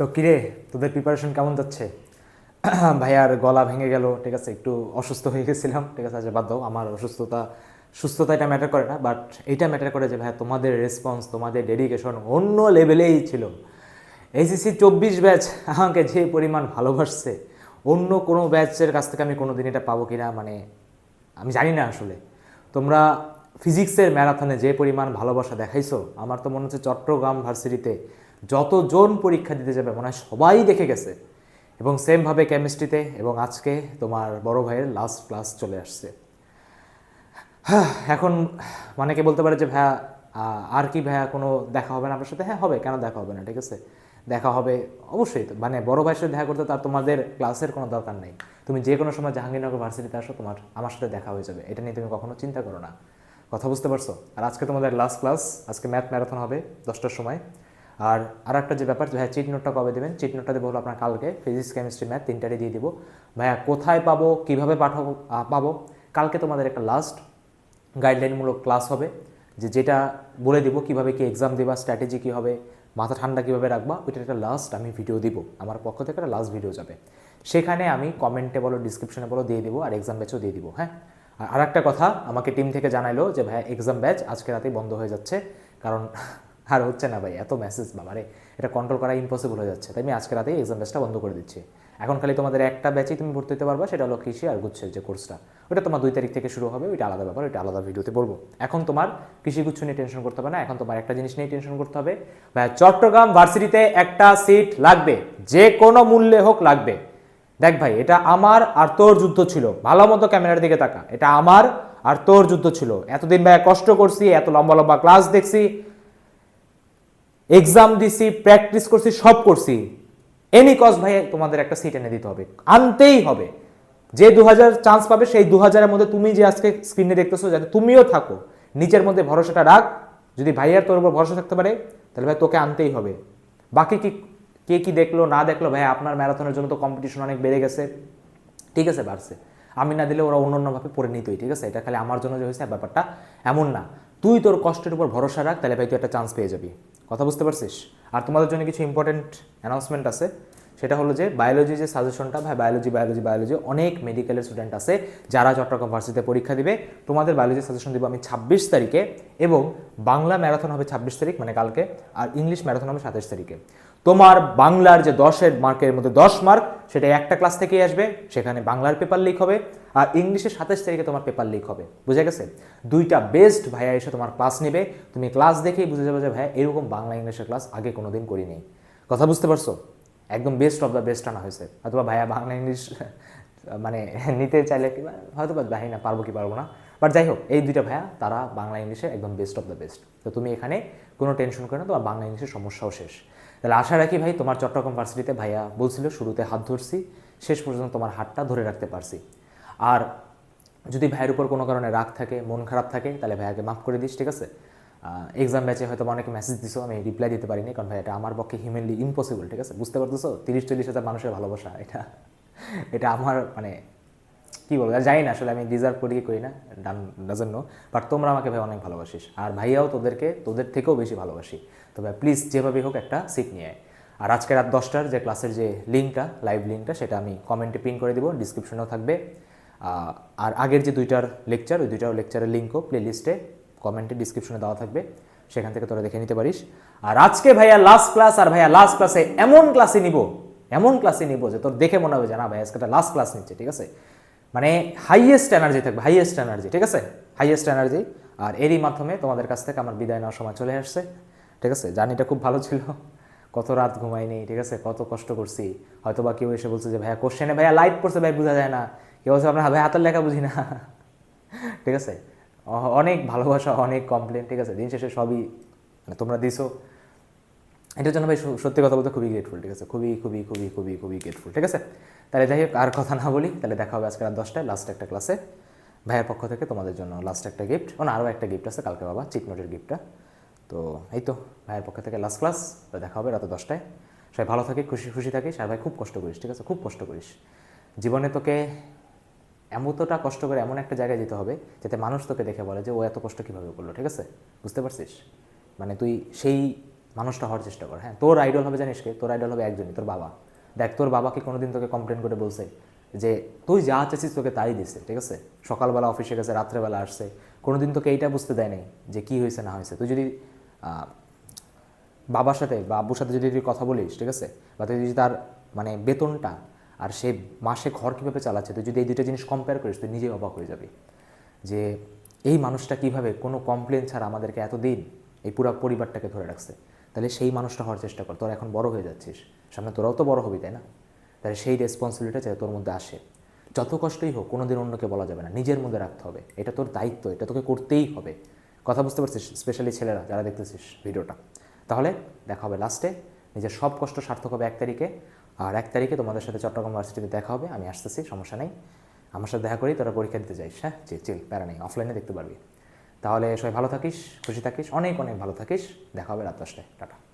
তো কিরে, তোদের প্রিপারেশন কেমন যাচ্ছে? ভাইয়ার গলা ভেঙে গেল, ঠিক আছে? একটু অসুস্থ হয়ে গেছিলাম, ঠিক আছে? আচ্ছা বাদ দাও, আমার অসুস্থতা সুস্থতা এটা ম্যাটার করে না বাট এইটা ম্যাটার করে যে ভাই তোমাদের রেসপন্স তোমাদের ডেডিকেশন অন্য লেভেলেই ছিল। এইচএসসি চব্বিশ ব্যাচ আমাকে যে পরিমাণ ভালোবাসছে, অন্য কোনো ব্যাচের কাছ থেকে আমি কোনো দিন এটা পাবো কিনা মানে আমি জানি না আসলে। তোমরা ফিজিক্সের ম্যারাথনে যে পরিমাণ ভালোবাসা দেখাইছো, আমার তো মনে হচ্ছে চট্টগ্রাম ভার্সিটিতে যতজন পরীক্ষা দিতে যাবে মনে হয় সবাই দেখে গেছে। এবং সেমভাবে কেমিস্ট্রিতে এবং আজকে তোমার বড় ভাইয়ের লাস্ট ক্লাস চলে আসছে। হ্যাঁ, এখন অনেকে বলতে পারে যে ভাইয়া আর কি ভাইয়া কোনো দেখা হবে না আপনার সাথে? হ্যাঁ হবে কেন দেখা হবে না? ঠিক আছে। দেখা হবে অবশ্যই। মানে বড় ভাইয়ের সাথে দেখা করতে তার তোমাদের ক্লাসের কোনো দরকার নেই। তুমি যে কোনো সময় জাহাঙ্গীরনগর ভার্সিটিতে আসো তোমার আমার সাথে দেখা হয়ে যাবে। এটা নিয়ে তুমি কখনো চিন্তা করো না। কথা বুঝতে পারছ? আর আজকে তোমাদের লাস্ট ক্লাস আজকে ম্যাথ ম্যারাথন হবে দশটার সময়। আর আর একটা যে ব্যাপার ভাইয়া চিট নোটটা কবে দেবেন? চিট নোটটা দেবো হলো আপনার কালকে। ফিজিক্স কেমিস্ট্রি ম্যাথ তিনটারই দিয়ে দিব। ভাইয়া, কোথায় পাবো, কীভাবে পাঠাবো পাবো? কালকে তোমাদের একটা লাস্ট গাইডলাইনমূলক ক্লাস হবে, যে যেটা বলে দিব কীভাবে কি এক্সাম দেবা স্ট্র্যাটেজি কী হবে, মাথা ঠান্ডা কীভাবে রাখবা, ওইটার একটা লাস্ট আমি ভিডিও দিব। আমার পক্ষ থেকে একটা লাস্ট ভিডিও যাবে। সেখানে আমি কমেন্টে বলো ডিসক্রিপশনে বলো, দিয়ে দিব আর এক্সাম ব্যাচও দিয়ে দিব হ্যাঁ? আর আরেকটা কথা আমাকে টিম থেকে জানাইলো যে ভাই এক্সাম ব্যাচ আজকে রাতেই বন্ধ হয়ে যাচ্ছে। কারণ আর হচ্ছে না ভাই, এত মেসেজ বাবারে এটা কন্ট্রোল করা ইম্পসিবল হয়ে যাচ্ছে। তাই আমি আজকে রাতেই এক্সাম ব্যাচটা বন্ধ করে দিচ্ছি। এখন খালি তোমাদের একটা ব্যাচেই তুমি ভর্তি হতে পারবা, সেটা হলো কৃষি আর গুচ্ছের যে কোর্সটা ওটা তোমার দুই তারিখ থেকে শুরু হবে, ওইটা আলাদা ব্যাপার, ওইটা আলাদা ভিডিওতে বলব। এখন তোমার কৃষি গুচ্ছ নিয়ে টেনশন করতে হবে না, এখন তোমার একটা জিনিস নিয়ে টেনশন করতে হবে। ভাই, চট্টগ্রাম ভার্সিটিতে একটা সিট লাগবে, যে কোনো মূল্যে হোক লাগবে। দেখ ভাই, এটা আমার আর তোর যুদ্ধ ছিল। ভালো মতো ক্যামেরার দিকে তাকা। এটা আমার আর তোর যুদ্ধ ছিল। এতদিন ভাই কষ্ট করছি, এত লম্বা লম্বা ক্লাস দেখছি। এক্সাম দিছি প্র্যাকটিস করছি, সব করছি। এনি কজ ভাই তোমাদের একটা সিট এনে দিতে হবে। আনতেই হবে। যে দু হাজার চান্স পাবে, সেই দু হাজারের মধ্যে তুমি যে আজকে স্ক্রিনে দেখতেছো, যাতে তুমিও থাকো। নিজের মধ্যে ভরসাটা রাখ। যদি ভাইয়ার তোর উপর ভরসা থাকতে পারে, তাহলে ভাই তোকে আনতেই হবে। বাকি কি, কে কি দেখল, না দেখল ভাই আপনার ম্যারাথনের জন্য তো কম্পিটিশন অনেক বেড়ে গেছে। ঠিক আছে, বাড়ছে। আমি না দিলে ওরা অন্য অন্যভাবে পড়ে নিতই, ঠিক আছে? এটা খালি আমার জন্য যে হয়েছে, ব্যাপারটা এমন না। তুই তোর কষ্টের উপর ভরসা রাখ, তাহলে ভাই তুই একটা চান্স পেয়ে যাবি। কথা বুঝতে পারছিস? আর তোমাদের জন্য কিছু ইম্পর্টেন্ট অ্যানাউন্সমেন্ট আছে। সেটা হলো যে বায়োলজি যে সাজেশনটা ভাই বায়োলজি বায়োলজি বায়োলজি অনেক মেডিকেলের স্টুডেন্ট আছে যারা চট্টগ্রাম ভার্সিটিতে পরীক্ষা দিবে। তোমাদের বায়োলজি সাজেশন দিব আমি ছাব্বিশ তারিখে এবং বাংলা ম্যারাথন হবে ছাব্বিশ তারিখ মানে কালকে, আর ইংলিশ ম্যারাথন হবে সাতাশ তারিখে। তোমার বাংলার যে দশের মার্কের মধ্যে দশ মার্ক, সেটা একটা ক্লাস থেকেই আসবে, সেখানে বাংলার পেপার লিক হবে, আর ইংলিশে সাতাশ তারিখে তোমার পেপার লিক হবে। বুঝে গেছে? দুইটা বেস্ট ভাইয়া এসে তোমার ক্লাস নেবে। তুমি ক্লাস দেখেই বুঝে যাবে যে, ভাইয়া, এরকম বাংলা ইংলিশের ক্লাস আগে কোনো দিন করিনি। কথা বুঝতে পারছ? একদম বেস্ট অফ দ্য বেস্ট আনা হয়েছে। অথবা ভাইয়া বাংলা ইংলিশ মানে নিতে চাইলে কি হয়তো বা জানি না, পারব কি পারব না। বাট যাই হোক, এই দুইটা ভাইয়া, তারা বাংলা ইংলিশে একদম বেস্ট অফ দ্য বেস্ট তো তুমি এখানে কোনো টেনশন করে না, তোমার বাংলা ইংলিশের সমস্যাও শেষ। তাহলে আশা রাখি ভাই, তোমার চট্টগ্রাম ভার্সিটিতে ভাইয়া বলছিল, শুরুতে হাত ধরছি, শেষ পর্যন্ত তোমার হাতটা ধরে রাখতে পারছি। আর যদি ভাইয়ের উপর কোনো কারণে রাগ থাকে, মন খারাপ থাকে, তাহলে ভাইয়াকে মাফ করে দিস, ঠিক আছে? এক্সাম ব্যাচে হয়তো অনেকে মেসেজ দিছো, আমি রিপ্লাই দিতে পারিনি, কারণ ভাই এটা আমার পক্ষে হিউম্যানলি ইম্পসিবল ঠিক আছে? বুঝতে পারতেছো? তিরিশ, চল্লিশ হাজার মানুষের ভালোবাসা, এটা এটা আমার মানে কি বলব জানি না, আসলে আমি ডিজার্ভ করি কি করি না, ডান ডাজন নো বাট তোমরা আমাকে ভাই অনেক ভালোবাসিস। আর ভাইয়াও তোদেরকে, তোদের থেকেও বেশি ভালোবাসি। তো ভাই প্লিজ যেভাবেই হোক একটা সিট নিয়ে আয়। আর আজকে রাত দশটার যে ক্লাসের যে লিঙ্কটা লাইভ লিঙ্কটা সেটা আমি কমেন্টে পিন করে দিব ডিসক্রিপশনেও থাকবে। আর আগের যে দুইটার লেকচার ওই দুইটার লেকচারের লিঙ্কও প্লে লিস্টে কমেন্টে ডিসক্রিপশনে দেওয়া থাকবে। সেখান থেকে তোরা দেখে নিতে পারিস। আর আজকে ভাইয়া লাস্ট ক্লাস আর ভাইয়া লাস্ট ক্লাসে এমন ক্লাসে নিব, এমন ক্লাসে নিব যে তোর দেখে মনে হবে যে, না ভাই, আজকে একটা লাস্ট ক্লাস নিচ্ছে, ঠিক আছে? মানে হাইয়েস্ট এনার্জি থাকবে হাইয়েস্ট এনার্জি ঠিক আছে? হাইয়েস্ট এনার্জি আর এরই মাধ্যমে তোমাদের কাছ থেকে আমার বিদায় নেওয়ার সময় চলে আসছে, ঠিক আছে? জার্নিটা খুব ভালো ছিল, কত রাত ঘুমাইনি, ঠিক আছে? কত কষ্ট করছি হয়তো বা কেউ এসে বলছে যে, ভাইয়া কোশ্চেনে ভাইয়া লাইট করছে ভাই বোঝা যায় না। কেউ বলছে আপনার ভাই হাতের লেখা বুঝি না। ঠিক আছে? অনেক ভালোবাসা, অনেক কমপ্লেন ঠিক আছে? দিন শেষে সবই মানে তোমরা দিছো। এটার জন্য ভাই সত্যি কথা বলতে খুবই গ্রেটফুল ঠিক আছে? খুবই খুবই খুবই খুবই খুবই গ্রেটফুল ঠিক আছে? তাহলে যাই হোক, আর কথা না বলি, তাহলে দেখা হবে আজকে রাত দশটায় লাস্ট একটা ক্লাসে ভাইয়ের পক্ষ থেকে তোমাদের জন্য লাস্ট একটা গিফট ও আরও একটা গিফট আছে, কালকে বাবা চিট নোটের গিফটটা তো এই তো, ভাইয়ের পক্ষ থেকে লাস্ট ক্লাস দেখা হবে রাত দশটায়। সবাই ভালো থাকে, খুশি খুশি থাকিস। আর ভাই, খুব কষ্ট করিস, ঠিক আছে? খুব কষ্ট করিস। জীবনে তোকে এমতটা কষ্ট করে এমন একটা জায়গায় যেতে হবে, যাতে মানুষ তোকে দেখে বলে যে, ও এত কষ্ট কীভাবে করল? ঠিক আছে? বুঝতে পারছিস? মানে তুই সেই মানুষটা হওয়ার চেষ্টা কর। হ্যাঁ তোর আইডল হবে জানিস কে? তোর আইডল হবে একজনই, তোর বাবা। দেখ, তোর বাবাকে কোনোদিন তোকে কমপ্লেন করে বলছে যে, তুই যা চাচ্ছিস তোকে তাই দিছে, ঠিক আছে? সকালবেলা অফিসে গেছে রাত্রেবেলা আসছে। কোনোদিন তোকে এইটা বুঝতে দেয় নাই যে কি হয়েছে, না হয়েছে। তুই যদি বাবার সাথে বা আব্বুর সাথে যদি তুই কথা বলিস, ঠিক আছে? বা তুই যদি তার মানে বেতনটা আর সে মাসে ঘর কীভাবে চালাচ্ছে, তুই যদি এই দুটো জিনিস কম্পেয়ার করিস, তুই নিজেই অবাক হয়ে যাবি যে এই মানুষটা কীভাবে কোনো কমপ্লেন ছাড়া আমাদেরকে এতদিন এই পুরো পরিবারটাকে ধরে রাখছে। তাহলে সেই মানুষটা হওয়ার চেষ্টা কর। তোরা এখন বড় হয়ে যাচ্ছিস। সামনে তোরাও তো বড় হবি, তাই না? তাহলে সেই রেসপন্সিবিলিটি যাতে তোর মধ্যে আসে। যত কষ্টই হোক, কোনোদিন অন্যকে বলা যাবে না। নিজের মধ্যে রাখতে হবে। এটা তোর দায়িত্ব, এটা তোকে করতেই হবে। কথা বুঝতে পারছিস? স্পেশালি ছেলেরা, যারা দেখতেছিস ভিডিওটা। তাহলে দেখা হবে লাস্টে নিজের সব কষ্ট সার্থক হবে এক তারিখে। আর এক তারিখে তোমাদের সাথে চট্টগ্রাম ভার্সিটিতে দেখা হবে। আমি আসতেছি, সমস্যা নেই। আমার সাথে দেখা করি তোরা পরীক্ষা দিতে যাইস হ্যাঁ? চিল প্যারা নেই। অফলাইনে দেখতে পারবি। তাহলে সবাই ভালো থাকিস, খুশি থাকিস, অনেক অনেক ভালো থাকিস। দেখা হবে রাত দশটায়। টাটা।